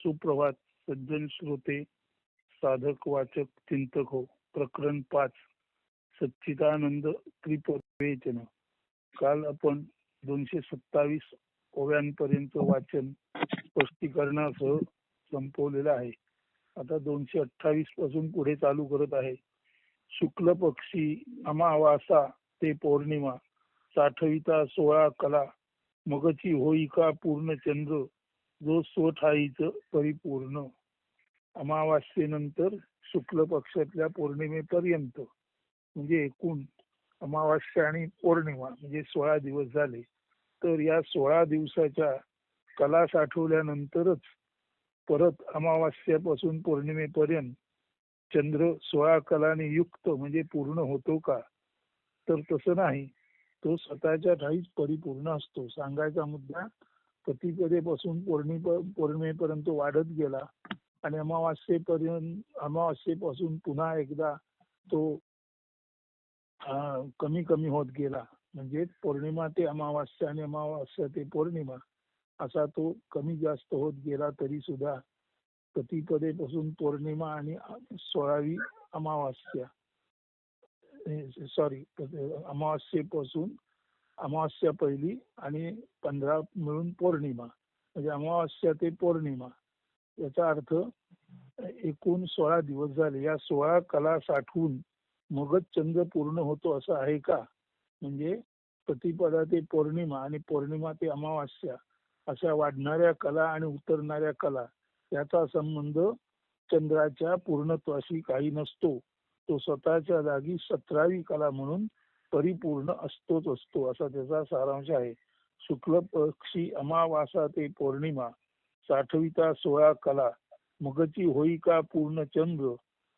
सुप्रभात सज्जन श्रोते साधक वाचक चिंतक हो प्रकरण पाच सच्चिदानंद त्रिपवेचन काल आपण दोनशे सत्तावीस ओव्यांपर्यंत वाचन स्पष्टीकरणासह संपवलेलं आहे. आता दोनशे अठ्ठावीसपासून पुढे चालू करत आहे. शुक्ल पक्षी अमावासा ते पौर्णिमा साठविता सोळा कला मगची होई का पूर्ण चंद्र जो स्वठाईच परिपूर्ण अमावास्येनंतर शुक्ल पक्षातल्या पौर्णिमेपर्यंत म्हणजे एकूण अमावास्या आणि पौर्णिमा म्हणजे सोळा दिवस झाले तर या सोळा दिवसाच्या कला साठवल्यानंतरच परत अमावास्यापासून पौर्णिमेपर्यंत चंद्र सोळा कलाने युक्त म्हणजे पूर्ण होतो का? तर तसं नाही. तो स्वतःच्या ठाईच परिपूर्ण असतो. सांगायचा मुद्दा पासून पौर्णिप पौर्णिमेपर्यंत वाढत गेला आणि अमावास्येपर्यंत अमावास्येपासून पुन्हा एकदा तो कमी कमी होत गेला. म्हणजे पौर्णिमा ते अमावास्या आणि अमावास्या ते पौर्णिमा असा तो कमी जास्त होत गेला तरी सुद्धा पासून पौर्णिमा आणि सोळावी अमावास्या सॉरी अमावास्येपासून अमावास्या पहिली आणि पंधरा मिळून पौर्णिमा म्हणजे अमावास्या ते पौर्णिमा. याचा अर्थ एकूण सोळा दिवस झाले. या सोळा कला साठवून मगच चंद्र पूर्ण होतो असं आहे का? म्हणजे प्रतिपदा ते पौर्णिमा आणि पौर्णिमा ते अमावास्या अशा वाढणाऱ्या कला आणि उतरणाऱ्या कला याचा संबंध चंद्राच्या पूर्णत्वाशी काही नसतो. तो स्वतःच्या जागी सतरावी कला म्हणून परिपूर्ण असतोच असतो असा त्याचा सारांश आहे. शुक्ल पक्षी अमावासा ते पौर्णिमा साठविता सोळा कला मगची होई का पूर्ण चंद्र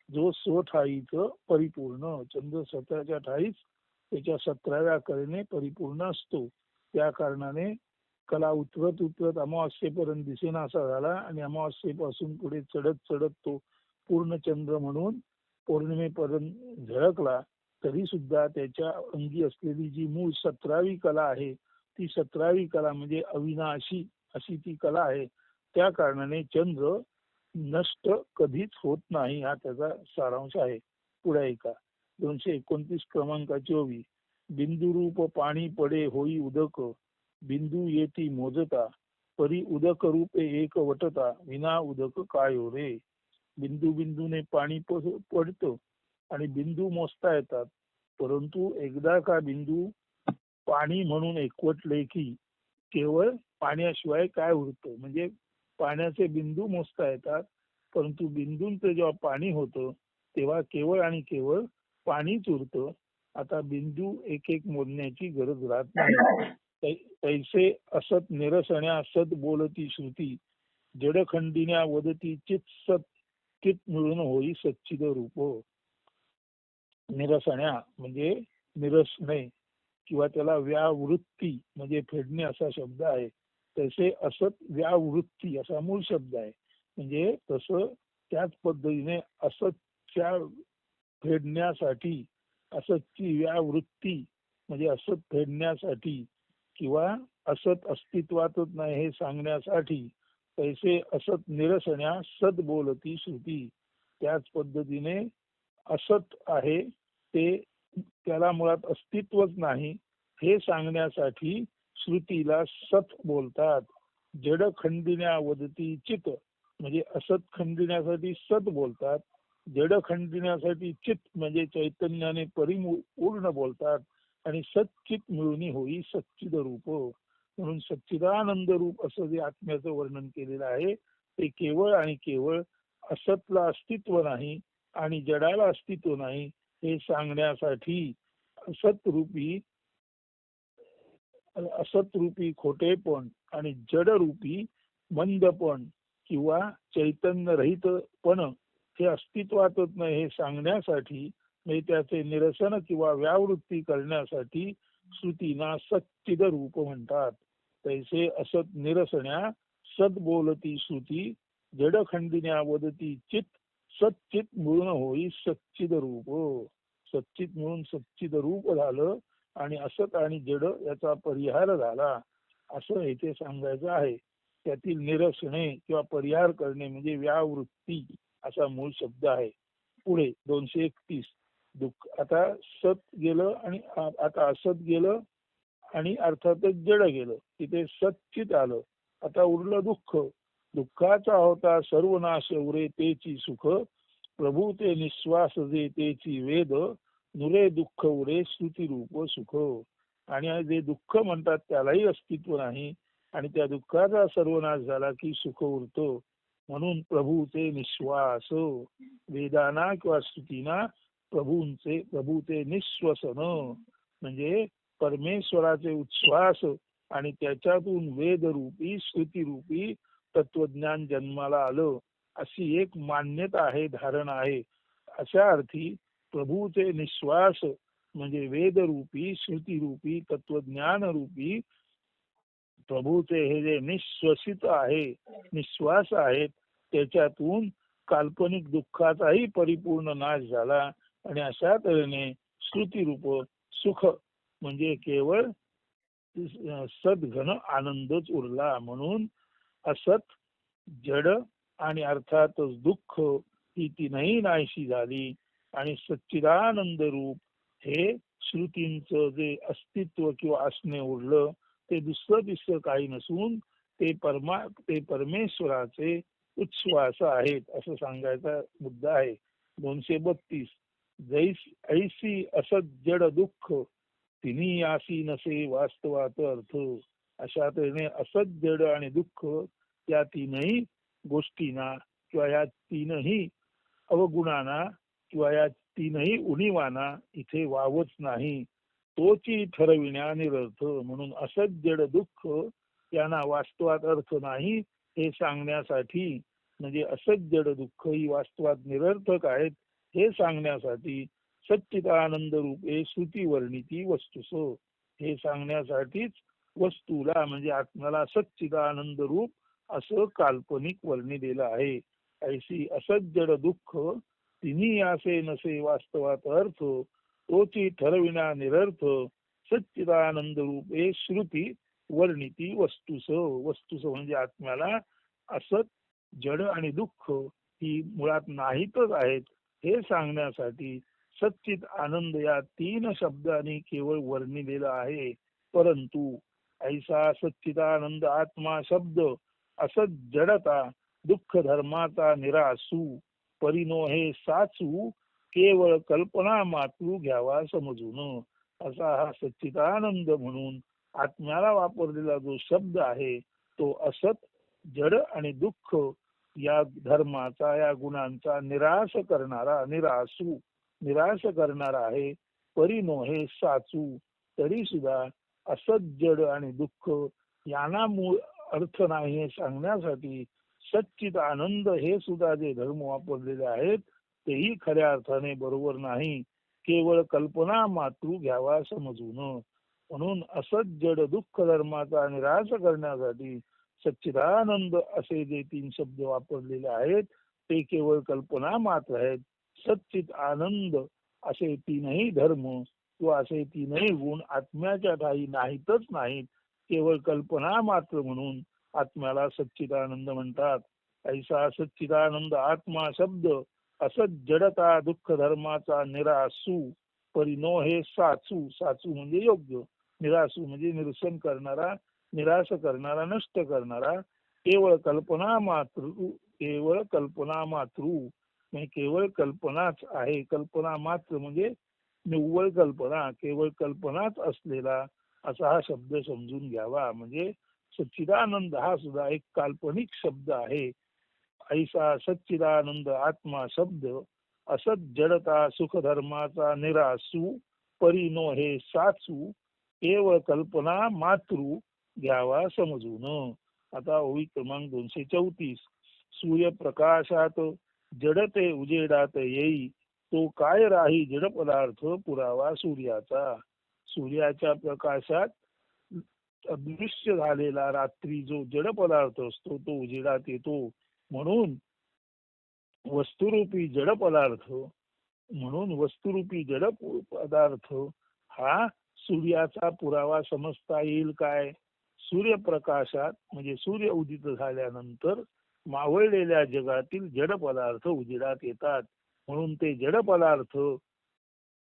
जो स्वठाईच परिपूर्ण चंद्र सतराच्या ठाईच त्याच्या सतराव्या कलेने परिपूर्ण असतो. त्या कारणाने कला उतरत उतरत अमावास्येपर्यंत दिसेनासा झाला आणि अमावास्येपासून पुढे चढत चढत तो पूर्ण चंद्र म्हणून पौर्णिमेपर्यंत झळकला. तरी सुद्धा त्याच्या अंगी असलेली जी मूळ सतरावी कला आहे ती सतरावी कला म्हणजे अविनाशी अशी ती कला आहे. त्या कारणाने चंद्र नष्ट कधीच होत नाही हा त्याचा सारांश आहे. पुढे ऐका. दोनशे एकोणतीस क्रमांकाची ओवी बिंदुरूप पाणी पडे होई उदक. बिंदू येती मोजता. परी उदक रूपे एक वटता. विना उदक काय हो रे? बिंदू बिंदूने पाणी पडतं. आणि बिंदू मोजता येतात. परंतु एकदा का बिंदू पाणी म्हणून एकवटले की केवळ पाण्याशिवाय काय उरतं? म्हणजे पाण्याचे बिंदू मोजता येतात परंतु बिंदूंचं जेव्हा पाणी होतं तेव्हा केवळ आणि केवळ पाणीच उरतं. आता बिंदू एक एक मोजण्याची गरज राहत नाही. पैसे असत निरसण्या सत बोलती श्रुती जडखंडिन्या वदती चित सत चित मिळून होई सच्चिद रूप. निरसण्या म्हणजे निरसणे किंवा त्याला व्यावृत्ती म्हणजे फेडणे असा शब्द आहे. तसे असत व्यावृत्ती असा मूळ शब्द आहे. म्हणजे तसं त्याच पद्धतीने असतच्या फेडण्यासाठी असतची व्यावृत्ती म्हणजे असत फेडण्यासाठी किंवा असत अस्तित्वातच नाही हे सांगण्यासाठी तैसे असत निरसण्या सद बोलती श्रुती. त्याच पद्धतीने असत आहे ते त्याला मुळात अस्तित्वच नाही हे सांगण्यासाठी श्रुतीला सत बोलतात. जड खंडिण्या वदती चित म्हणजे असत खंडिण्यासाठी सत बोलतात. जड खंडिण्यासाठी चित म्हणजे चैतन्याने परिपूर्ण बोलतात. आणि सच्चित मिळून होई सच्चिद रूप. म्हणून सच्चिदानंद रूप असं जे आत्म्याचं वर्णन केलेलं आहे ते केवळ आणि केवळ असतला अस्तित्व नाही आणि जडाला अस्तित्व नाही हे सांगण्यासाठी असतरूपी असतरूपी खोटेपण आणि जडरूपी मंदपण किंवा चैतन्य रहितपण हे अस्तित्वातच नाही हे सांगण्यासाठी म्हणजे त्याचे निरसन किंवा व्यावृत्ती करण्यासाठी श्रुतींना सच्चिद रूप म्हणतात. तैसे असत निरसण्या सद बोलती श्रुती जडखंडिन्या वदती चित सच्चित मिळून होई सच्चिद रूप सच्चित मिळून सच्चित रूप झालं आणि असत आणि जड याचा परिहार झाला असं इथे सांगायचं आहे. त्यातील निरसणे किंवा परिहार करणे म्हणजे व्यावृत्ती असा मूळ शब्द आहे. पुढे दोनशे एकतीस. दुःख आता सत गेलं आणि आता असत गेलं आणि अर्थातच जड गेलं. तिथे सच्चित आलं. आता उरलं दुःख. दुःखाचा होता सर्वनाश उरे तेची सुख. प्रभू ते निश्वास जे तेची वेद. नुरे दुःख उरे स्तुती रूप सुख. आणि जे दुःख म्हणतात त्यालाही अस्तित्व नाही. आणि त्या दुःखाचा सर्वनाश झाला की सुख उरतो. म्हणून प्रभूचे निश्वास. वेदाना किंवा स्तुतीना प्रभूंचे प्रभूचे निश्वसन. म्हणजे परमेश्वराचे उच्छ्वास आणि त्याच्यातून वेदरूपी श्रुतीरूपी तत्वज्ञान जन्माला आलं. अशी एक मान्यता आहे धारणा आहे. अशा अर्थी प्रभूचे निश्वास म्हणजे वेदरूपी श्रुतीरूपी तत्वज्ञान रूपी प्रभूचे हे जे निश्वसित आहे निश्वास आहेत त्याच्यातून काल्पनिक दुःखाचाही परिपूर्ण नाश झाला आणि अशा तऱ्हेने श्रुतीरूप सुख म्हणजे केवळ सद्घन आनंदच उरला म्हणून असत जड आणि अर्थातच दुःख ही तीनही नाहीशी झाली. आणि सच्चिदानंद रूप हे श्रुतींचं जे अस्तित्व किंवा असणे उरलं ते दुसरं तिसरं काही नसून ते परमा ते परमेश्वराचे उच्छ्वास आहेत असं सांगायचा मुद्दा आहे. दोनशे बत्तीस. जैस ऐसी असत जड दुःख तिन्ही आसी नसे वास्तवात अर्थ. अशा तऱ्हेने असत जड आणि दुःख या तीनही गोष्टींना किंवा या तीनही अवगुणांना किंवा या तीनही उणीवाना इथे वावच नाही. तोची ठरविण्या निरर्थ म्हणून असत जड दुःख यांना वास्तवात अर्थ नाही हे सांगण्यासाठी. म्हणजे असत जड दुःख ही वास्तवात निरर्थक आहेत हे सांगण्यासाठी. सच्चिदानंद रूपे श्रुती वर्णिती वस्तुस. हे सांगण्यासाठीच वस्तूला म्हणजे आत्म्याला सच्चिदानंद रूप असं काल्पनिक वर्णिलेलं आहे. ऐशी असत जड दुःख तिन्ही असे नसे वास्तवात अर्थ तोची ठरविना निरर्थ सच्चिदानंद रूपे श्रुती वर्णिती वस्तुस वस्तुस म्हणजे आत्म्याला असत जड आणि दुःख ही मुळात नाहीतच आहेत हे सांगण्यासाठी सच्चित आनंद या तीन शब्दांनी केवळ वर्णिलेला आहे परंतु ऐसा सच्चिदानंद आत्मा शब्द असत जडता दुःख धर्माचा निरासू परिनो हे साचू केवळ कल्पना मातू घ्यावा समजून. असा हा सच्चिदानंद म्हणून आत्म्याला वापरलेला जो शब्द आहे तो असत जड आणि दुःख या धर्माचा या गुणांचा निराश करणारा निरासू निराश करणारा आहे. परिनो हे साचू तरी सुद्धा असत जड आणि दुःख यांना मूळ अर्थ नाही हे सांगण्यासाठी सच्चित आनंद हे सुद्धा जे धर्म वापरलेले आहेत तेही खऱ्या अर्थाने बरोबर नाही. केवळ कल्पना मातृ घ्यावा समजून. म्हणून असत जड दुःख धर्माचा निराश करण्यासाठी सच्चिदानंद असे जे तीन शब्द वापरलेले आहेत ते केवळ कल्पना मात्र आहेत. सच्चित आनंद असे तीनही धर्म किंवा असे तीनही गुण आत्म्याच्या ठाई नाहीतच नाहीत. केवळ कल्पना मात्र म्हणून आत्म्याला सच्चिदानंद म्हणतात. ऐसा सच्चिदानंद आत्मा शब्द असत जडता दुःख धर्माचा निरासू. परिनो हे साचू. साचू म्हणजे योग्य. निरासू म्हणजे निरसन करणारा निराश करणारा नष्ट करणारा. केवळ कल्पना मातृ केवळ कल्पना मातृ. म्हणजे केवळ कल्पनाच आहे. कल्पना मात्र म्हणजे निव्वळ कल्पना. केवळ कल्पनाच असलेला असा हा शब्द समजून घ्यावा. म्हणजे सच्चिदानंद हा सुद्धा एक काल्पनिक शब्द आहे. ऐसा सच्चिदानंद आत्मा शब्द असत जडता सुख धर्माचा निरासू परिनो हे साचू केवळ कल्पना मातृ घ्यावा समजून. आता ओळी क्रमांक दोनशे चौतीस. सूर्यप्रकाशात जडते उजेडात येई तो काय राही जड पदार्थ पुरावा सूर्याचा. सूर्याच्या प्रकाशात अदृश्य झालेला रात्री जो जड पदार्थ असतो तो उजेडात येतो. म्हणून वस्तुरूपी जड पदार्थ म्हणून वस्तुरूपी जड पदार्थ हा सूर्याचा पुरावा समजता येईल काय? सूर्यप्रकाशात म्हणजे सूर्य उदित झाल्यानंतर मावळलेल्या जगातील जड पदार्थ उजेडात येतात. म्हणून ते जड पदार्थ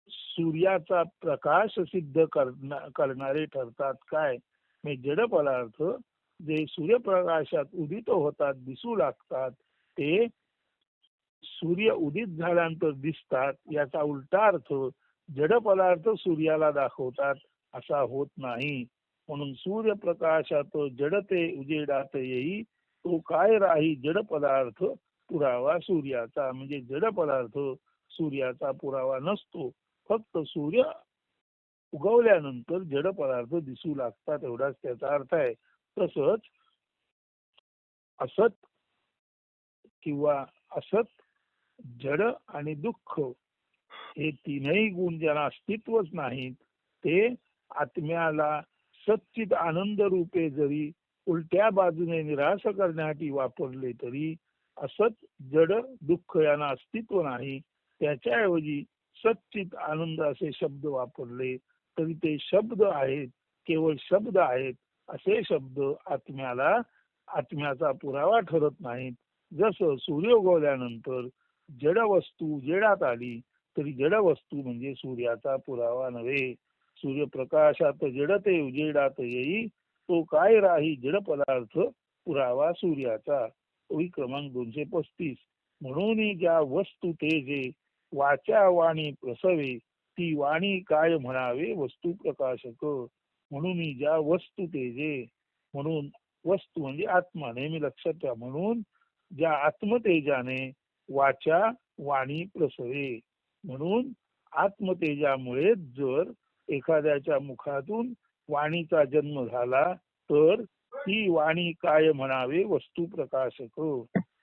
सूर्याचा प्रकाश सिद्ध करणारे ठरतात काय? जड पदार्थ जे सूर्यप्रकाशात उदित होतात दिसू लागतात ते सूर्य उदित झाल्यानंतर दिसतात याचा उलटा अर्थ जड पदार्थ सूर्याला दाखवतात असा होत नाही. म्हणून सूर्यप्रकाशात जडते उजेडात येई तो काय राही जड पदार्थ पुरावा सूर्याचा. म्हणजे जड पदार्थ सूर्याचा पुरावा नसतो फक्त सूर्य उगवल्यानंतर जड पदार्थ दिसू लागतात एवढाच त्याचा अर्थ आहे. तसंच असत किंवा असत जड आणि दुःख हे तीनही गुण ज्यांना अस्तित्वच नाहीत ते आत्म्याला सच्चित आनंद रूपे जरी उलट्या बाजूने निराश करण्यासाठी वापरले तरी असत जड दुःख यांना अस्तित्व नाही. त्याच्याऐवजी सच्चित आनंद असे शब्द वापरले तरी ते शब्द आहेत केवळ शब्द आहेत असे शब्द आत्म्याला आत्म्याचा पुरावा ठरत नाहीत. जसं सूर्य उगवल्यानंतर जड वस्तू जेडात आली तरी जड वस्तू म्हणजे सूर्याचा पुरावा नव्हे. सूर्यप्रकाशात जडते उजेडात येई तो काय राही जड पदार्थ पुरावा सूर्याचा. ओळी क्रमांक दोनशे पस्तीस. म्हणून ज्या वस्तू ते जे वाचा वाणी प्रसवे ती वाणी काय म्हणावे वस्तू प्रकाशक? म्हणून मी ज्या वस्तू तेजे म्हणून वस्तू म्हणजे आत्मा नेहमी लक्षात ठेवा. म्हणून ज्या आत्मतेजाने वाचा वाणी प्रसवे. म्हणून आत्मतेजामुळे जर एखाद्याच्या मुखातून वाणीचा जन्म झाला तर ती वाणी काय म्हणावे? वस्तू प्रकाशक.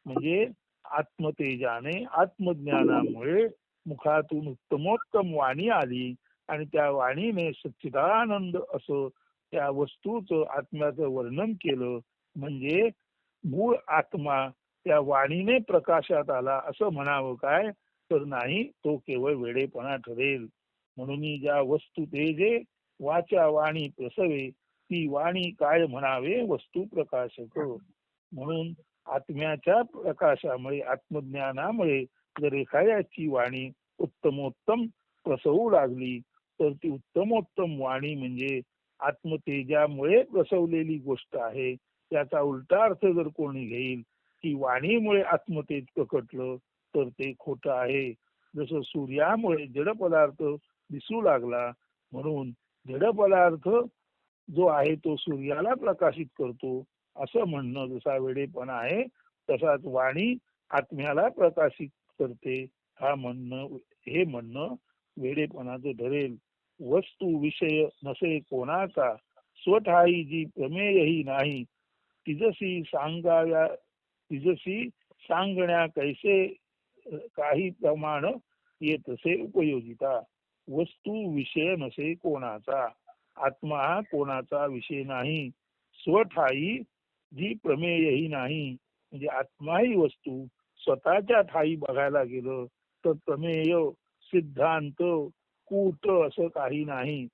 म्हणजे आत्मतेजाने आत्मज्ञानामुळे मुखातून उत्तमोत्तम वाणी आली आणि त्या वाणीने सच्चिदानंद असं त्या वस्तूचं आत्म्याचं वर्णन केलं. म्हणजे मूळ आत्मा त्या वाणीने प्रकाशात आला असं म्हणावं काय? तर नाही तो केवळ वेडेपणा ठरेल. म्हणून ज्या वस्तू ते जे वाचा वाणी प्रसवे ती वाणी काय म्हणावे? वस्तू प्रकाशक. म्हणून आत्म्याच्या प्रकाशामुळे आत्मज्ञानामुळे जर एखाद्याची वाणी उत्तमोत्तम प्रसवू लागली. तर ती उत्तमोत्तम वाणी म्हणजे आत्मतेजामुळे प्रसवलेली गोष्ट आहे. त्याचा उलटा अर्थ जर कोणी घेईल की वाणीमुळे आत्मतेज प्रकटलं तर ते खोटं आहे. जसं सूर्यामुळे जड पदार्थ दिसू लागला म्हणून जड पदार्थ जो आहे तो सूर्याला प्रकाशित करतो. असं म्हणणं जसा वेडेपणा आहे तसाच वाणी आत्म्याला प्रकाशित करते. हा म्हणणं हे म्हणणं वेडेपणाचं धरेल. वस्तू विषय नसे कोणाचा स्वठाई जी प्रमेयही नाही. तिजसी सांगाव्या तिजसी सांगण्या कैसे काही प्रमाण येतसे उपयोगिता. वस्तू विषय नसे कोणाचा आत्मा हा कोणाचा विषय नाही. स्वठाई जी प्रमेयही नाही. म्हणजे आत्मा ही वस्तू स्वतःच्या ठाई बघायला गेलं तर सिद्धांत कूट असं काही नाही.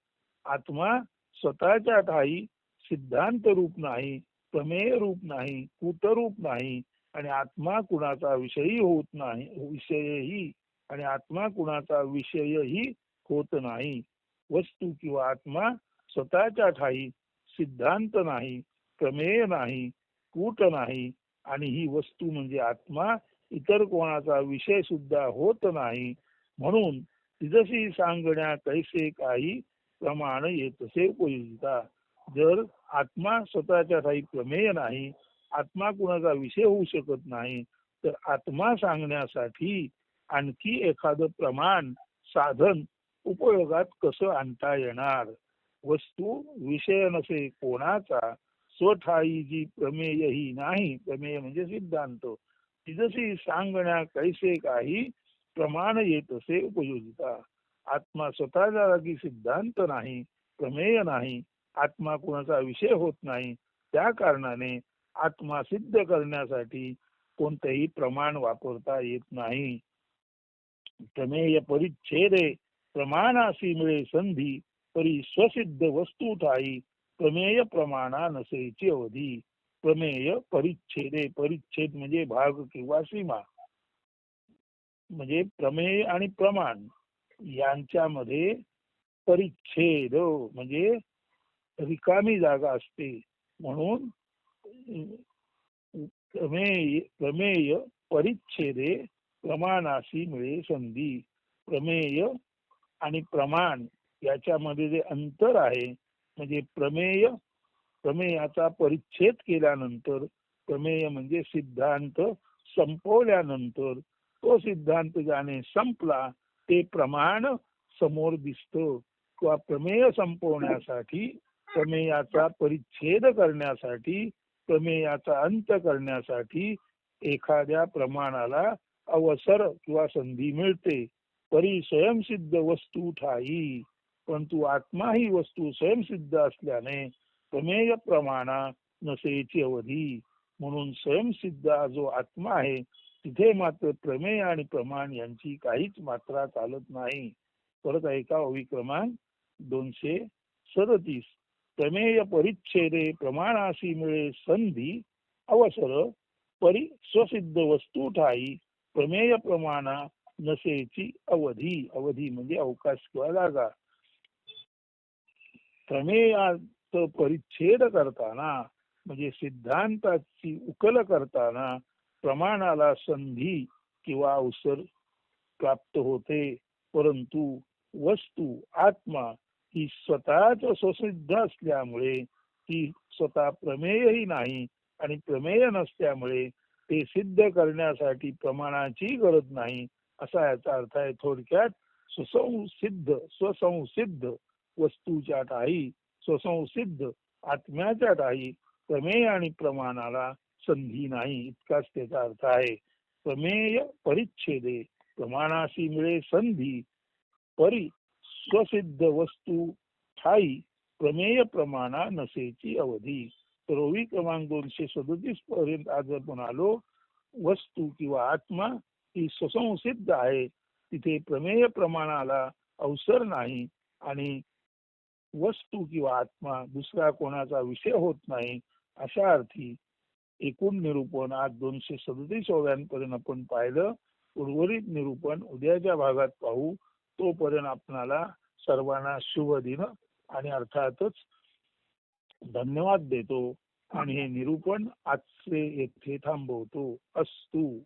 आत्मा स्वतःच्या ठाई सिद्धांत रूप नाही प्रमेय रूप नाही कूटरूप नाही आणि आत्मा कुणाचा विषयी होत नाही विषयही आणि आत्मा कुणाचा विषयही होत नाही. वस्तू किंवा आत्मा स्वतःच्या ठाई सिद्धांत नाही प्रमेय नाही कूट नाही आणि ही वस्तू म्हणजे आत्मा इतर कोणाचा विषय सुद्धा होत नाही. म्हणून तिजशी सांगण्या कैसे काही प्रमाण येतसे उपयोगिता जर आत्मा स्वतःच्या काही प्रमेय नाही आत्मा कुणाचा विषय होऊ शकत नाही तर आत्मा सांगण्यासाठी आणखी एखादं प्रमाण साधन उपयोगात कसं आणता येणार? वस्तू विषय नसे कोणाचा? स्वठाई जी प्रमेयही नाही प्रमेय म्हणजे सिद्धांत. तिजसी सांगण्या कैसे काही प्रमाण येत असे उपयोगिता आत्मा स्वतःच्या जागी सिद्धांत नाही प्रमेय नाही आत्मा कुणाचा विषय होत नाही त्या कारणाने आत्मा सिद्ध करण्यासाठी कोणतेही प्रमाण वापरता येत नाही. प्रमेय परिच्छेदे प्रमाणाशी मिळे संधी परी स्वसिद्ध वस्तू ठाई प्रमेय प्रमाणा नसेची अवधी. प्रमेय परिच्छेदे परिच्छेद म्हणजे भाग किंवा सीमा. म्हणजे प्रमेय आणि प्रमाण यांच्यामध्ये परिच्छेद म्हणजे रिकामी जागा असते. म्हणून प्रमेय प्रमेय परिच्छेदे प्रमाणाशी मिळे संधी. प्रमेय आणि प्रमाण याच्यामध्ये जे अंतर आहे म्हणजे प्रमेय प्रमेयाचा परिच्छेद केल्यानंतर प्रमेय म्हणजे सिद्धांत संपवल्यानंतर तो सिद्धांत ज्याने संपला ते प्रमाण समोर दिसतं. किंवा प्रमेय संपवण्यासाठी प्रमेयाचा परिच्छेद करण्यासाठी प्रमेयाचा अंत करण्यासाठी एखाद्या प्रमाणाला अवसर किंवा संधी मिळते. परी स्वयंसिद्ध वस्तू ठाई. परंतु आत्मा ही वस्तू स्वयंसिद्ध असल्याने प्रमेय प्रमाणा नसेची अवधी म्हणून स्वयंसिद्ध जो आत्मा आहे तिथे मात्र प्रमेय आणि प्रमाण यांची काहीच मात्रा चालत नाही. परत ऐका ओवी क्रमांक दोनशे सदतीस. प्रमेय परिच्छेदे प्रमाणाशी मिळे संधी अवसर परी स्वसिद्ध वस्तू ठाई प्रमेय प्रमाणा नसेची अवधी. अवधी म्हणजे अवकाश किंवा जागा. प्रमेया परिच्छेद करताना म्हणजे सिद्धांताची उकल करताना प्रमाणाला संधी किंवा अवसर प्राप्त होते. परंतु वस्तू आत्मा ही स्वतःच स्वसिद्ध असल्यामुळे ती स्वतः प्रमेयही नाही आणि प्रमेय नसल्यामुळे ते सिद्ध करण्यासाठी प्रमाणाची गरज नाही असा याचा अर्थ आहे थोडक्यात सुसंसिद्ध स्वसंसिद्ध वस्तूच्या ठाई स्वसंसिद्ध आत्म्याच्या ठाई प्रमेय आणि प्रमाणाला संधी नाही इतकाच त्याचा अर्थ आहे. प्रमेय परिच्छेदे प्रमाणाशी मिळे संधी परी स्वसिद्ध वस्तू ठाई प्रमेय प्रमाणा नसेची अवधी. रोवी क्रमांक दोनशे सदतीस पर्यंत आज आपण आलो वस्तू किंवा आत्मा ही स्वसंसिद्ध आहे. तिथे प्रमेय प्रमाणाला अवसर नाही आणि वस्तू किंवा आत्मा दुसरा कोणाचा विषय होत नाही अशा अर्थी एकूण निरूपण आज दोनशे सदतीस ओव्यांपर्यंत आपण पाहिलं. उर्वरित निरूपण उद्याच्या भागात पाहू. तोपर्यंत आपणाला सर्वांना शुभ दिन आणि अर्थातच धन्यवाद देतो आणि हे निरूपण आजचे येथे थांबवतो. अस्तू.